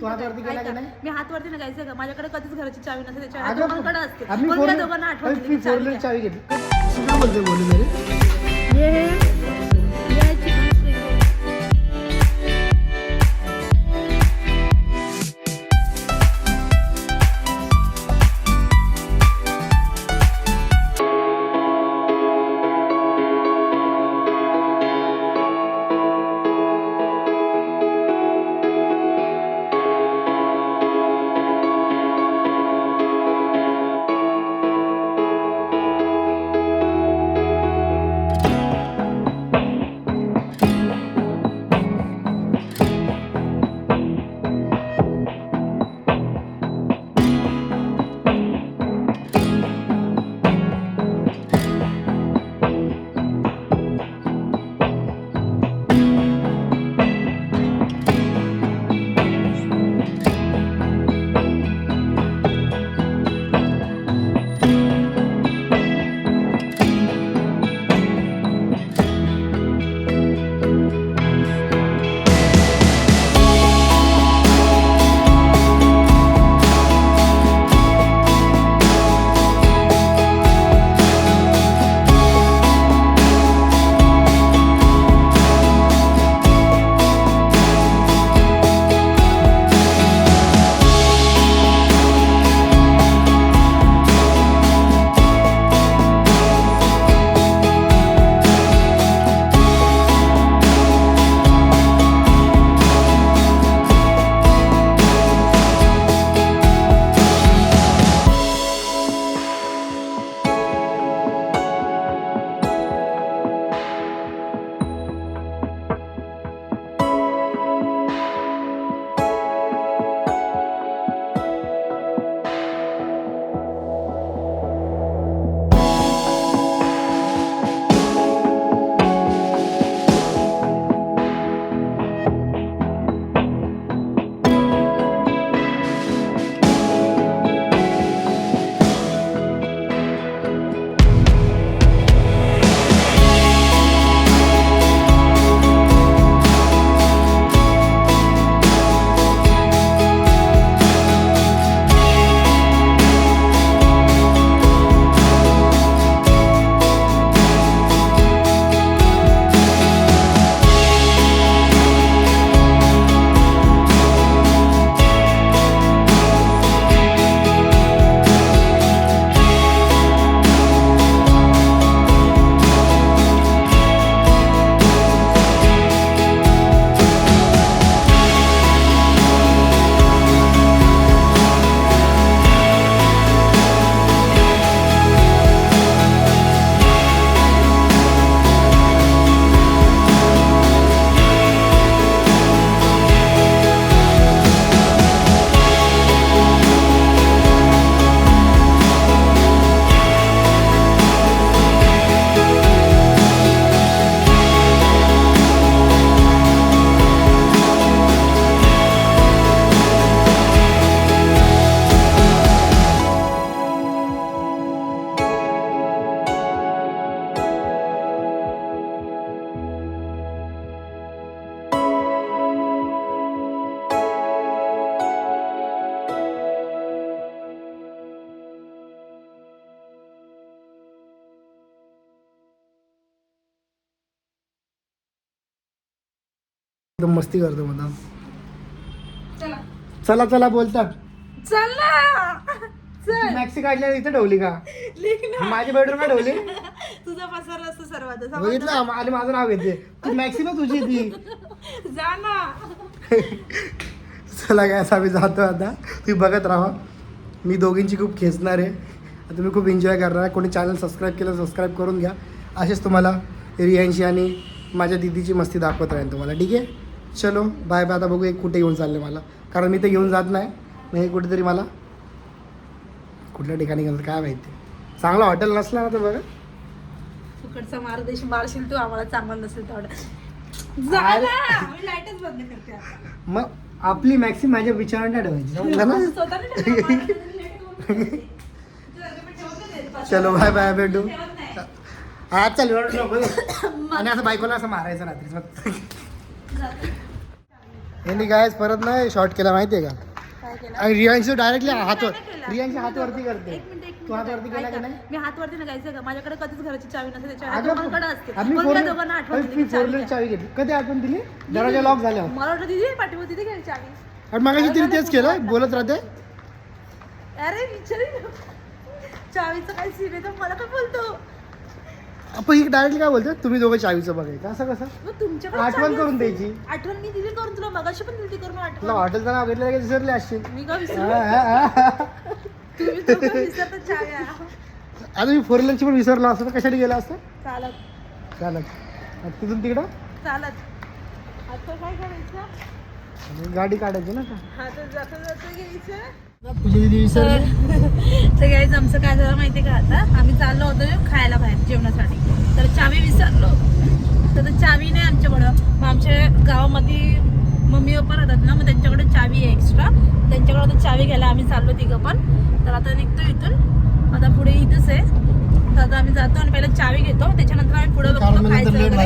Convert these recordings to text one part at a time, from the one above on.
तू हात वरती केला का नाही? मी हात वरती नाही जायचं का? माझ्याकडे कधीच घराची चावी नसते त्याच्या अगं, दोघांकडे असते. आम्ही मग फोर या दोघांना आठवण दिली चावी फोर घ्या. चावी घेतली. काय बोलते बोलू मेरे ये एकदम मस्ती करतो मला चला. चला चला बोलतात चला. मॅक्सी काढल्या इथे ठेवली का? माझी बेडरूम ठेवली तुझा पसारा असतो सर्वात. बघितलं आणि माझं नाव येते तू मॅक्सी ना तुझी ती. जा ना. चला काय आम्ही जातो आता. तुम्ही बघत राहा. मी दोघींची खूप खेचणार आहे. तुम्ही खूप एन्जॉय करणार आहे. कोणी चॅनल सबस्क्राईब केलं सबस्क्राईब करून घ्या. असेच तुम्हाला रियांशी आणि माझ्या दिदीची मस्ती दाखवत राहील तुम्हाला. ठीक आहे? चलो बाय बाय आता बघू एक कुठे घेऊन चालले मला. कारण मी ते घेऊन जात नाही. मग हे कुठेतरी मला कुठल्या ठिकाणी घेऊन काय माहिती. चांगला हॉटेल नसला ना तर बघा. फुकटचा मार्गदर्शन मारशील तू आम्हाला चांगलं नसेल लाईटच बंद करते आता. मग आपली मॅक्सी माझ्या विचारांना ठेवायची. चलो बाय बाय भेटू. हा चल. आणि असं बायकोला असं मारायचं रात्री जाते. यांनी काय परत नाही शॉर्ट केला माहितीये का? आणि रियांशी डायरेक्टली हातवर. रियांशी हातवरती करते तू हातवरती केला. की नाही? मी हातवरती नाही गायचं का माझ्याकडे कधीच घराची चावी नसते असते. घेतली. कधी आठवण दिली? दरवाजा लॉक झाल्यावर. मला वाटतं दिदी पाठीवर दिदी घ्यायची चावी. आणि मग तिने तेच केलं बोलत राहते. अरे विचारी चावीचं काय सीन आहे तर मला काय बोलतो. आपण ही डायरेक्टली काय बोलतो? तुम्ही दोघं चावीचं बघायचं असं कसं? मग तुमच्याकडे आठवण चावी करून असते. द्यायची. आठवण मी दिली करून तुला मगाशी पण दिली करून तुला आठवण हॉटेलचं नाव घेतलं की विसरले असशील. मी का हा, विसरू हा, हा. तुम्ही दोघं विसरता चाव्या आता मी फोर व्हीलरची पण विसरलो असतं. तर कशाने गेलं असतं? चालत. चालत. आणि तिथून तिकडं? चालत. आता काय करायचं? आणि गाडी काढायची ना का हातात जाता जाता घ्यायचं. तर गाईज आमचं काय झालं माहिती का आता? आम्ही चाललो होतो खायला बाहेर जेवणासाठी. तर चावी विसरलो. तर चावी नाही आमच्याकडं. मग आमच्या गावामध्ये मम्मी पप्पा राहतात ना मग त्यांच्याकडे चावी आहे एक्स्ट्रा त्यांच्याकडे आता चावी घ्यायला आम्ही चाललो तिघं पण. तर आता निघतो इथून. आता पुढे इथंच आहे. तर आता आम्ही जातो आणि पहिला चावी घेतो. त्याच्यानंतर आम्ही पुढे बघतो खायचं वगैरे.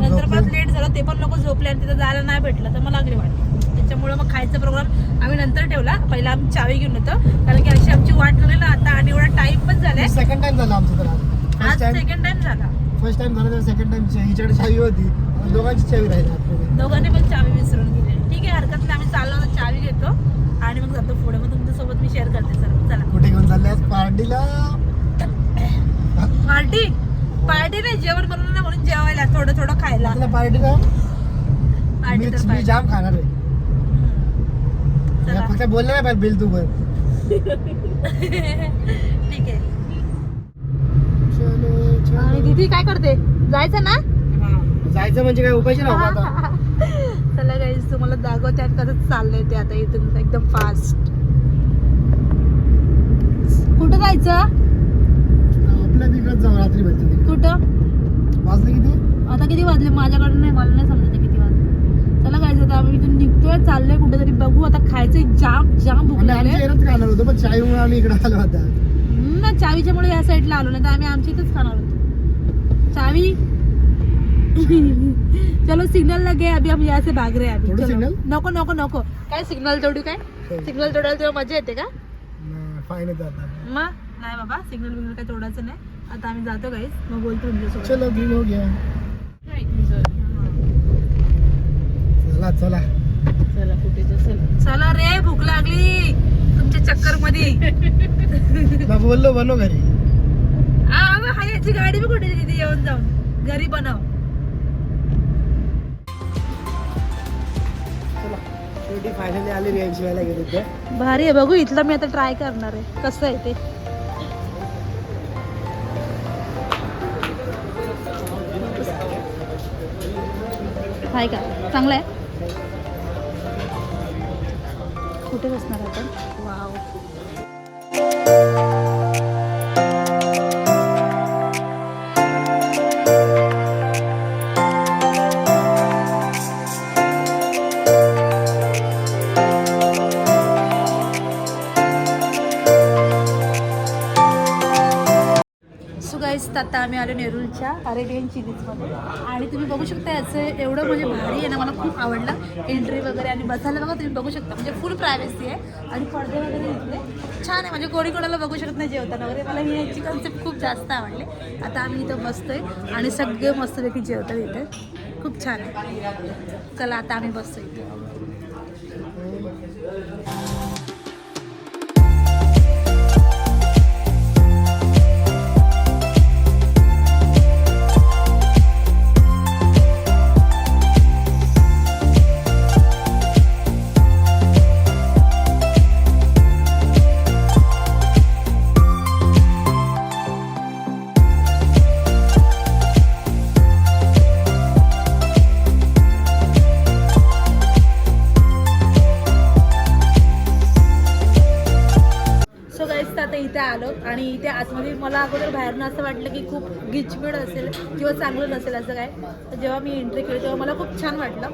नंतर. परत लेट झालं ते पण लोक झोपले आणि तिथं जायला नाही भेटलं. तर मला लागली वाट त्याच्यामुळे मग खायचा प्रोग्राम आम्ही नंतर ठेवला. पहिला आम्ही चावी घेऊन होतो. कारण की अशी आमची वाट लागली ना आता आणि एवढा टाइम पण झालाय. सेकंड टाइम झाला आमचं तर आज. सेकंड टाइम झाला. फर्स्ट टाइम झालं तर सेकंड टाइम हिच्याकडे चावी होती. दोघांची चावी राहिली. दोघांनी पण चावी विसरून गेले. ठीक आहे हरकत नाही. आम्ही चाललो चावी घेतो. आणि मग जातो पुढे. मग तुमच्यासोबत मी शेअर करते. सर चला. कुठे घेऊन चालले आज? पार्टीला? पार्टी? पार्टी नाही जेवण बनवलं ना म्हणून जेवायला. थोडं थोडं खायला. पार्टी. जाम खाणार आहे. चला. फक्त बोललं नाही पाहिजे बिल तू भर ठीक आहे. चलो, चलो. आणि दीदी काय करते? जायचं ना? जायचं म्हणजे काय उपायचे ना आता? चला गाईज तुम्हाला दाखवते आणि कसं चाललंय ते आता इथून एकदम फास्ट कुठं जायचं? आपल्या तिकडे जाऊ रात्री भेटतो कुठं? वाजले किती? आता किती वाजले? माझ्याकडे नाही मला नाही समजत. चला गाईज आता आम्ही इथून निघतोय चाललोय कुठं तरी बघू. आता खायचं जाम जाम भूक आम्ही आमच्या लागले एरच खाणार होतो पण चायमुळे आम्ही इकडे आलो होता ना चावीच्या मुळे या साईडला आलो नाही तर आम्ही आमच्या इथेच खाणार होतो. चावी? चलो सिग्नल लगे अभी हम यहाँ से भाग रहे हैं अभी. चलो. नको नको नको. काय सिग्नल तोडू काय? सिग्नल तोडायला तेव्हा मजा येते का? फाईन मग नाही बाबा सिग्नल बिग्नल काय तोडायचं नाही. आता आम्ही जातो गाईस मग बोलतो तुमच्यासोबत. चलो हो गया चला. चला चला कुठे चला. रे भूक लागली. तुमच्या चक्करमध्ये बोललो बनव घरी. हा याची गाडी बी कुठे तिथे येऊन जाऊन. घरी बनव. चला शेवटी फायनली आले रियांशी व्हायला गेले ते भारी आहे बघू इथलं मी आता ट्राय करणार आहे. कसं आहे ते? आहे का? चांगलं आहे? कुठे बसणार आपण? वाव. आलो नेरूलच्या अरेबियन चिलीजमध्ये. आणि तुम्ही बघू शकता याचं एवढं म्हणजे भारी आहे ना मला खूप आवडलं. एंट्री वगैरे आणि बसायला बघा तुम्ही बघू शकता. म्हणजे फुल प्रायव्हसी आहे. आणि पडदे वगैरे इथले. छान आहे म्हणजे कोणी कोणाला बघू शकत नाही जेवताना वगैरे. मला ही याची कन्सेप्ट खूप जास्त आवडले. आता आम्ही इथं बसतोय आणि सगळे मस्तपैकी जेवतात इथे. खूप छान आहे. चला आता आम्ही बसतोय इथे. खूप असेल किंवा चांगलं नसेल असं काय तर जेव्हा मी एंट्री केली तेव्हा मला खूप छान वाटलं.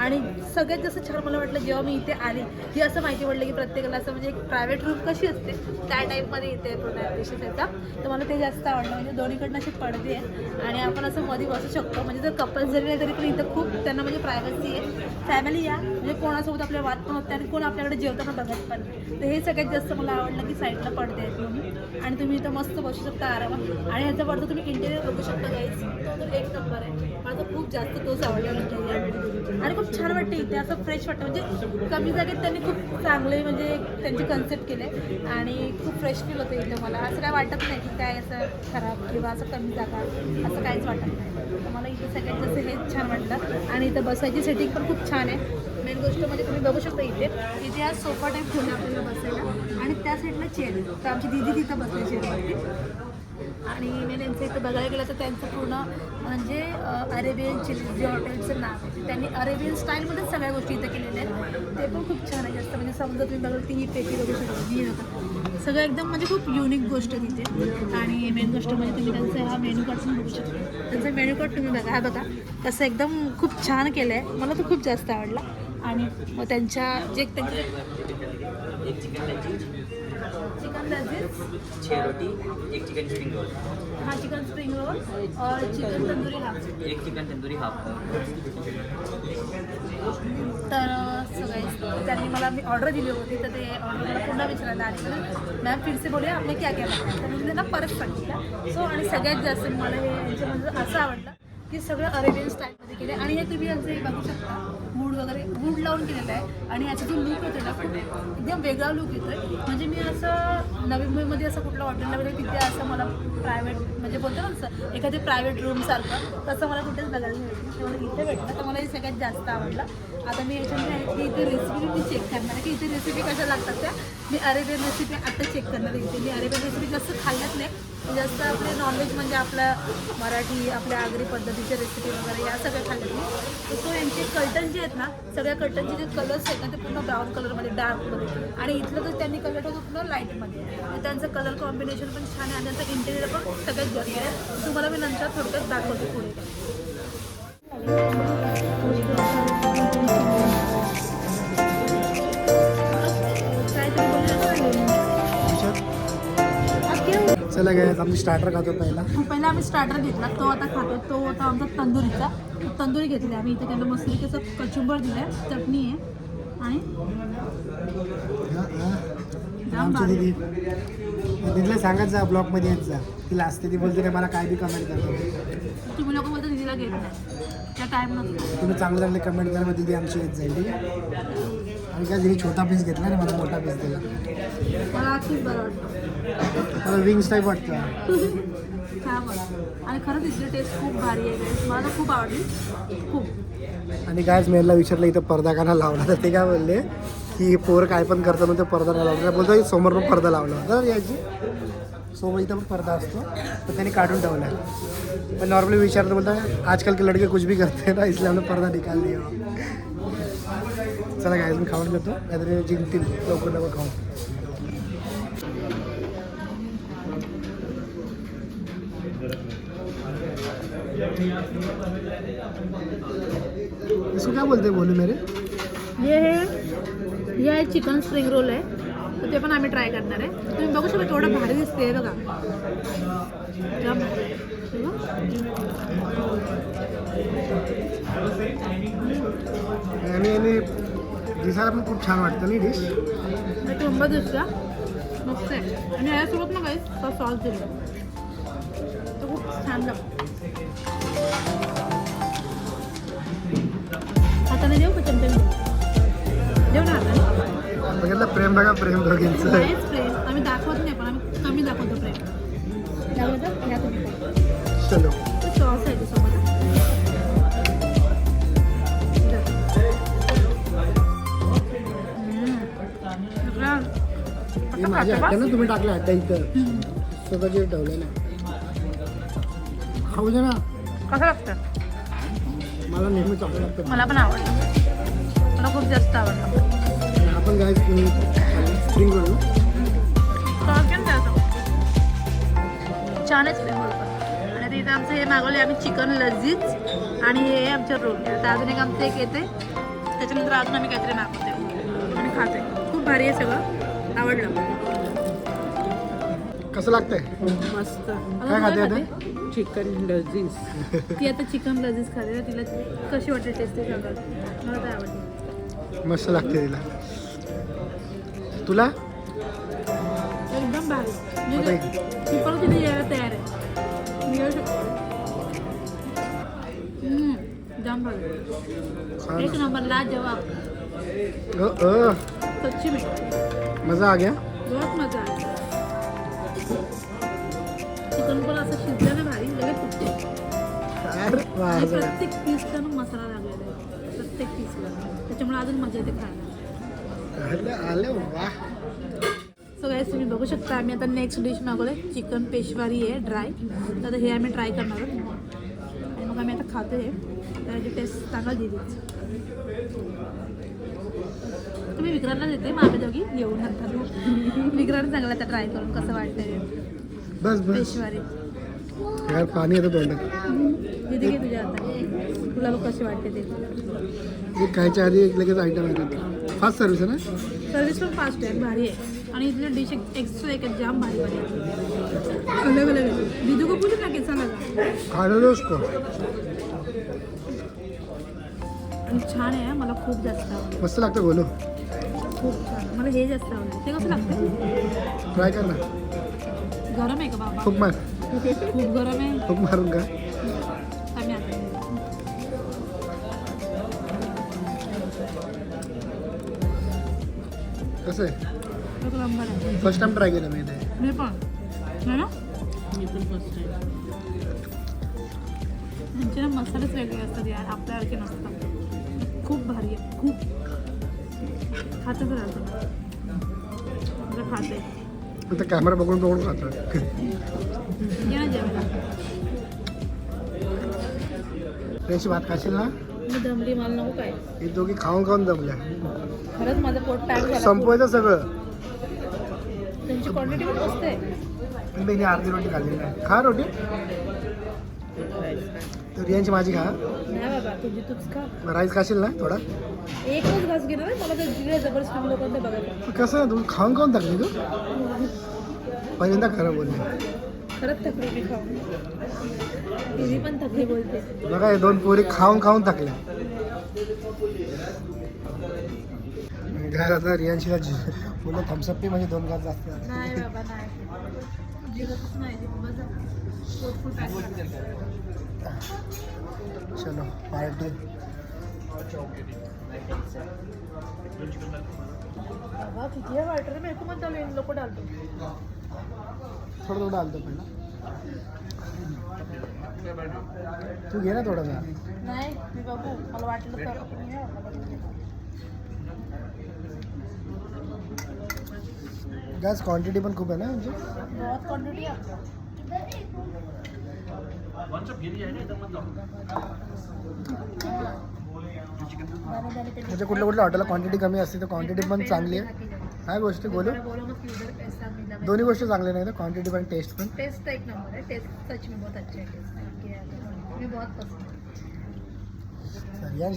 आणि सगळ्यात जास्त छान मला वाटलं जेव्हा मी इथे आली ही असं माहिती पडलं की प्रत्येकाला असं म्हणजे एक प्रायव्हेट रूम कशी असते? त्या टाईपमध्ये इथे पूर्ण डिशेस तर मला ते जास्त आवडलं. म्हणजे दोन्हीकडनं अशी पडदे आहे आणि आपण असं मध्ये बसू शकतो. म्हणजे जर कपल्स जरी नाही तरी पण इथं खूप त्यांना म्हणजे प्रायव्हसी आहे. फॅमिली या. म्हणजे कोणासोबत आपल्या वाद पण होते आणि कोण आपल्याकडे जेवताना बघत पण तर हे सगळ्यात जास्त मला आवडलं की साईडला पडदे आहेत म्हणून. आणि तुम्ही इथं मस्त बसू शकता आरामात. आणि ह्याचा पडदा तुम्ही इंटेरियर बघू शकता गाईज तो तर एक नंबर आहे. मला तर खूप जास्त तोच आवडला आणि खूप छान वाटते इथे असं फ्रेश वाटतं. म्हणजे कमी जागेत त्यांनी खूप चांगले म्हणजे त्यांचे कन्सेप्ट केले. आणि खूप फ्रेश फील होतं इथे मला. असं काय वाटत नाही की काय असं खराब किंवा असं कमी जागा असं काहीच वाटत नाही. मला इथे सगळ्यात जसं हेच छान वाटलं. आणि इथं बसायची सेटिंग पण खूप छान आहे. मेन गोष्ट म्हणजे तुम्ही बघू शकता इथे इथे आज सोफा टाईप ठेवला आपल्याला बसायला. आणि त्या साईडला चेअर तर आमची दिदी तिथं बसली चेअरवरती आणि मेन यांचं इथं बघायला गेलं तर त्यांचं पूर्ण म्हणजे अरेबियन चिली जे हॉटेलचं नाव आहे त्यांनी अरेबियन स्टाईलमध्येच सगळ्या गोष्टी इथं केलेल्या आहेत. ते पण खूप छान आहे जास्त. म्हणजे समजा तुम्ही बघाल ती ही पेटी बघू शकता ही बघा. सगळं एकदम म्हणजे खूप युनिक गोष्ट तिथे. आणि मेन गोष्ट म्हणजे तुम्ही त्यांचा हा मेन्यू कार्ड पण बघू शकता. त्यांचा मेन्यू कार्ड तुम्ही बघा हा बघा. तसं एकदम खूप छान केलं आहे मला तो खूप जास्त आवडला. आणि मग त्यांच्या जे त्यांचे लजीज छः रोटी एक चिकन स्प्रिंग रोल हा चिकन स्प्रिंग रोल और चिकन तंदुरी हाफ एक चिकन तंदूरी हाफ तर सगळे त्यांनी मला मी ऑर्डर दिली होती तर ते ऑर्डर मला पुन्हा विचारायला आले. तर मॅम फिरसे बोलूया आपले क्या क्या लागतात तर मी त्यांना परत सांगितलं. सो आणि सगळ्यात जास्त मला हे यांच्यामध्ये असं आवडलं की सगळं अरेबियन स्टाईलमध्ये केलं आणि हे तुम्ही यांचं हे बघू शकता. वूड वगैरे वूड लावून केलेलं आहे. आणि याचा जो लुक येतो ना एकदम वेगळा लुक येतो आहे म्हणजे मी असं नवी मुंबईमध्ये असं कुठलं हॉटेलला वगैरे तिथे असं मला प्रायव्हेट म्हणजे बोलतो ना असं एखादी प्रायव्हेट रूमसारखं तसं मला कुठेच बघायला मिळतं तेवढं मला इथे भेटलं. तर मला हे सगळ्यात जास्त आवडलं. आता मी याच्यामध्ये आहे की इथे रेसिपी मी चेक करणार आहे की इथे रेसिपी कशा लागतात त्या. मी अरेबियन रेसिपी आता चेक करणार इथे मी अरेबियन रेसिपी जास्त खाल्ल्यात नाही. जास्त आपले नॉनव्हेज म्हणजे आपलं मराठी आपल्या आगरी पद्धतीच्या रेसिपी वगैरे या सगळ्या खाल्ल्या मी तो यांचे कर्टन जे आहेत ना सगळ्या कर्टनचे जे कलर्स आहेत ना ते पूर्ण ब्राऊन कलरमध्ये डार्कमध्ये आणि इथलं तर त्यांनी कलर ठेवतो पूर्ण लाईटमध्ये त्यांचं कलर कॉम्बिनेशन पण छान आहे आणि त्यांचं इंटेरियर पण सगळ्यात जास्त आहे. तुम्हाला मी नंतर थोडक्यात दाखवते पुढे. चला काय आम्ही स्टार्टर खातो पहिला. पहिला आम्ही स्टार्टर घेतला. तो आता खातो. तो होता आमचा तंदुरीचा. तंदुरी घेतली आम्ही. इथे त्यांना मस्त असं कचुंबर दिलं आहे चटणी आहे. आणि हा, हा. दिदी. दिदीला सांगत जा ब्लॉगमध्ये येत जा. तिला असते ती बोलते काय मला काय बी कमेंट करतो. तुम्ही लोक बोलता दिदीला घेत नाही. त्या टाईम नसतो तुम्ही चांगले चांगले कमेंट करा मग दिदी आमची येत जाईल ठीक आहे? आणि काय तिने छोटा पीस घेतला ना मला मोठा पीस दिला. मला खूप बरं वाटतं विंग्स टाईप वाटतं. हा आणि खरंच इथली टेस्ट खूप भारी आहे guys. मला तर खूप आवडली. खूप. आणि कायच मेलला विचारलं इथं पडदा का नाही लावला तर ते काय बोलले की पोर काय पण करतो ना ते पडदा नाही लावला बोलतो समोर पण पडदा लावला होता याची समोर इथं पण पडदा असतो. तर त्यांनी काढून ठेवला. आहे पण नॉर्मली विचारतो बोलता आजकाल के लड़के कुछ भी करते हैं ना इसलिए हमने पर्दा निकाल दिया. चला काय मी खाऊन घेतो. नाहीतरी जिंकतील. लवकर लवकर खाऊन. इसको क्या बोलते हैं बोलू मेरे? हे हे आहे चिकन स्प्रिंग रोल आहे तर ते पण आम्ही ट्राय करणार आहे. तुम्ही बघू शकता केवढं भारी दिसते हे बघा. जाम भारी. आहे. हे बघ. आणि दिसायला पण खूप छान वाटतं नाही डिश हे टोंबा दिसतं मस्त आहे. आणि यासोबत ना काही सॉस दिलं. तर खूप छान लागतं. प्रेम बघा प्रेम दोघींचं. आम्ही दाखवत नाही पण आम्ही कमी दाखवतो प्रेम. चलो. सॉस आहे हे माझ्या हातानं तुम्ही टाकलं हाता इथं. स्वतःचे ठेवलं ना. खाऊ दे ना. कसं लागतं? मला नेहमी लागतं. मला पण आवडतं. मला खूप जास्त आवडतं. आपण काय स्प्रिंग रोल छान आहे स्प्रिंग रोल पण आणि तिथे आमचं हे मागवले आम्ही चिकन लजीज आणि हे आमच्या रोल तर अजून एक आमचं एक येते त्याच्यानंतर अजून आम्ही काहीतरी मागवते आणि खाते खूप भारी आहे सगळं आवडलं कसं लागतंय मस्त काय खाते आता चिकन लजीज ती आता चिकन लजीज खाते ना तिला कशी वाटते टेस्ट ते सांगाल मला तर आवडते मस्त लागते तिला तुला? एकदम भारी म्हणजे मी पण तिथे यायला तयार आहे मी येऊ शकते हम्म, जाम भारी एक. नंबर ला जवाब अ, अ, सच्ची में मजा आ गया बहुत मजा चिकन पण असं शिजलं ना भारी लगेच फुटते अरे वा, आणि असं. प्रत्येक पीसला ना मसाला लागलेला आहे प्रत्येक पीसला त्याच्यामुळे अजून मजा येते खायला सो गाईस तुम्ही बघू शकता आम्ही आता नेक्स्ट डिश मागवलं चिकन पेशवारी आहे ड्राय तर आता हे आम्ही ट्राय करणार आहोत. आणि मग आम्ही आता खातो हे. तर याची टेस्ट चांगला दिलीच तुम्ही विक्रांतला देते मग आम्ही दोघी येऊन नंतर विक्रांत चांगला आता ट्राय करून कसं वाटतंय बस पेशवारी यार पाणी येतं तोंडात. दिदी घे तुझ्या आता तुला कशी वाटते ते. खायच्या आधी एक लगेच आयटम येतात फास्ट सर्विस आहे ना? सर्विस पण फास्ट आहे भारी आहे. आणि इथले डिश एक्स्ट्रा एक जाम भारी भारी आहे. अलग अलग आहे. दीदी को पूछ ना. कैसा लगा खाणं उसको आणि छान आहे मला खूप जास्त आवडलं. मस्त लागतं बोलो. खूप छान. मला हे जास्त आवडलं. ते कसं लागतं? ट्राय कर ना. गरम आहे का बाबा? खूप मार. खूप गरम आहे. खूप मारून का कसं आहे एक नंबर आहे फर्स्ट टाइम ट्राय केलं मी ते मी पण है ना? मी पण फर्स्ट टाइम त्यांचे ना मसालेच वेगळे असतात यार आपल्यासारखे नसतात. खूप भारी आहे खूप. खातच राहतो खाते. आता कॅमेरा बघून बघून खातो. ये ना जेवायला. त्याची भात खाशील ना? मी दमली मला नको काय? हे दोघी खाऊन खाऊन जमल्या खरंच माझं पोट पॅक झालं. संपवायचं सगळं. त्यांची क्वांटिटी पण मस्त आहे. पण त्यांनी अर्धी रोटी खाल्ली नाही. खा रोटी. तर रियांची माझी खा. नाही बाबा तुझी तूच खा. राईस खाशील ना थोडा? एकच घास घेणार आहे मला तर जिकडे जबरदस्ती लोकांना बघायचं कसं तू खाऊन खाऊन टाकली तू? पहिल्यांदा खरं बोलली. थकली मी खाऊन. पण थकली बोलते. बघा हे दोन पोरी खाऊन खाऊन टाकल्या घरात आता रियांशीला बोललो थम्सअप पी म्हणजे दोन घास जास्त. नाही बाबा नाही. जिरतच नाही चलो पार्टी बाबा किती है वाटर? मेरे को मत डालो इन लोग को डाल दो थोडं थोडं आलतो पहिला। तू घे ना थोडासा नाही मी बघू मला वाटलं तर नाही आवडलं. गॅस क्वांटिटी पण खूप आहे ना म्हणजे बहुत क्वांटिटी म्हणजे कुठल्या कुठल्या हॉटेलला क्वांटिटी कमी असते तर क्वांटिटी पण चांगली आहे. काय गोष्टी बोलू? दोन्ही गोष्टी चांगल्या नाही क्वांटिटी पण टेस्ट पण? टेस्ट एक नंबर है टेस्ट सच में बहुत अच्छा है टेस्ट मैं बहुत पसंद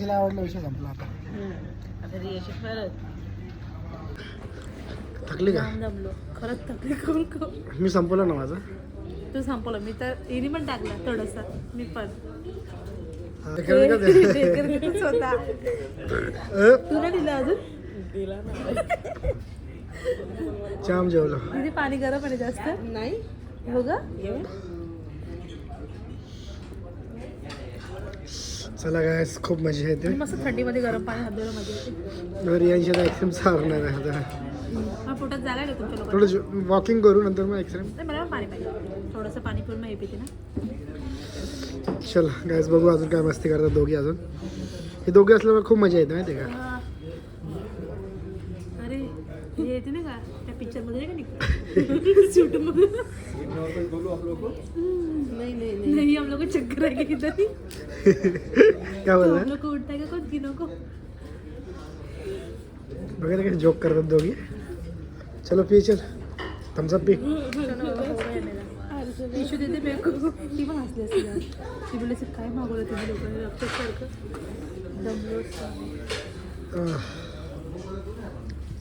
आवडला विषय संपला आता. थकली का? खरंच थकली करून मी संपवलं ना माझं? तू संपवलं. मी तर हिने पण टाकलं थोडंसं. मी पण. हा, ते? कमी का ते? ते स्वतः? अ, तू नाही दिलं अजून? दिला ना. जाम जेवलो. तिथे पाणी गरम आहे जास्त? नाही. हो ग चला काय खूप मजा येते. आणि मस्त थंडीमध्ये गरम पाणी हात मजा येते. रियांशी आता एक्सट्रीम सारणार आहे आता. हा पोटात जागा तुमच्या थोडं वॉकिंग करू नंतर मग नाही, मला पण पाणी पाहिजे. थोडंसं पाणी पिऊन मग पिते ना. चल गायस बघू अजून काय मस्ती करतात दोघी अजून. हे दोघे असल्यामुळे खूप मजा येते माहिती का? येते ना का त्या पिक्चर मध्ये नाही? का निघतं सूट मध्ये नाही नाही नाही। नहीं हम लोग को चक्कर किधर काय तो बोलला हम लोग को उठता है कौन को। बघा काय जोक करतात दोघी चलो पी चल। थम्सअप पी टिश्यू देते मेरे को। ती पण हसली असते यार. ती बोलले "असं काय मागवलं तुम्ही लोकांनी.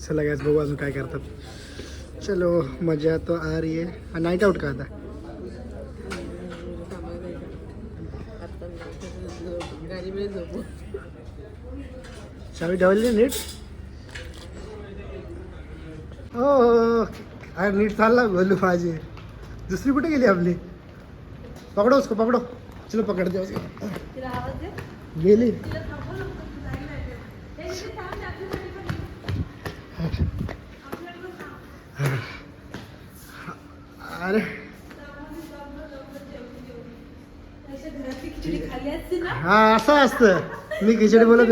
चला गॅस बघू अजून काय करतात. चलो मजा तो आ रही है. नाईट आउट का था चावी ठेवली नीट? हो, हो, हो अरे नीट चालला बोलू माझी. दुसरी कुठे गेली आपली? पकडो उसको पकडो. चलो पकड दे. गेली. हा असं असतं. मी खिचडी बोलत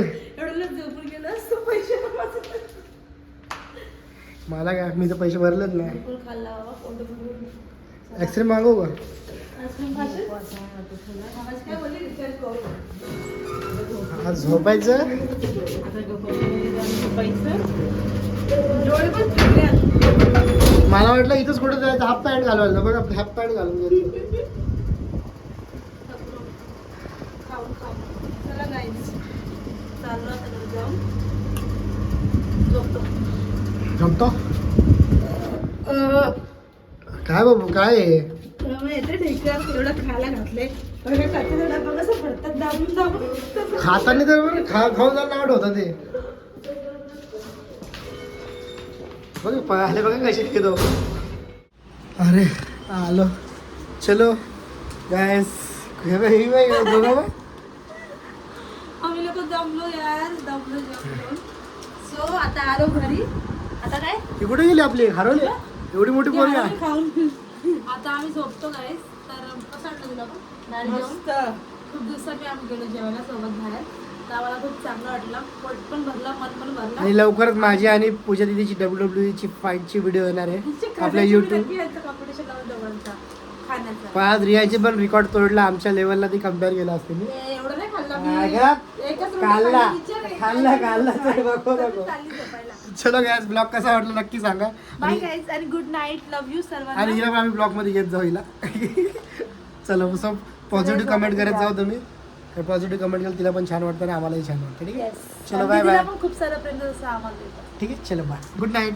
मला काय मी तर पैसे भरलेच नाही. एक्सरे मागवू का? आज झोपायचं. मला वाटलं इथंच कुठे जायचं हाफ पॅन्ट घालवायला बघा हाफ पॅन्ट घालून घेतलं खाऊन चाललो आता जाऊन झोपतो. जमतो? काय बाबू काय आहे? येते एवढं खायला घातले बघा खाते थोडा बघा असं भरतात दाबून दाबून तसं. खाताना तर बरं खा खाऊन जाणं आवड होतं ते. बघ पळाले बघा कशी घेतो अरे आलो. चलो. गॅस आम्ही लोक जमलो यार दमलो जमलो सो आता आलो घरी. आता काय? ती कुठे गेली आपली? हरवली? एवढी मोठी खाऊन. आता आम्ही झोपतो गाईस तर कसं वाटलं तुला पण? मस्त. खूप दिवसांनी आम्ही गेलो जेवायला सोबत बाहेर. तर आम्हाला खूप चांगलं वाटलं. पोट पण भरलं मन पण भरलं. आणि लवकरच माझी आणि पूजा दिदीची डब्ल्यू डब्ल्यू ची फाईटची व्हिडिओ येणार आहे. आपल्या युट्यूब कॉम्पिटिशन लावून दोघांचा. खाण्याचा. पण आज रियाची पण रेकॉर्ड तोडला. आमच्या लेवलला ती कंपेअर केला असते. मी एवढं नाही खाल्लं? एकच खाल्ला. खाल्ली. खाल्ला, चलो गॅस ब्लॉग कसा वाटला नक्की सांगा. बाय आणि गाईज आणि गुड नाईट लव्ह यू आणि सर्वांना हिला पण आम्ही ब्लॉगमध्ये घेत जाऊ हिला. चलो सब पॉझिटिव्ह कमेंट करत जाऊ तुम्ही. पॉझिटिव्ह कमेंट केलं तिला पण छान वाटतं आणि आम्हालाही छान वाटतं ठीक आहे. चलो आणि बाय बाय खूप सारा प्रेम जसं आम्हाला ठीक आहे चलो बाय गुड नाईट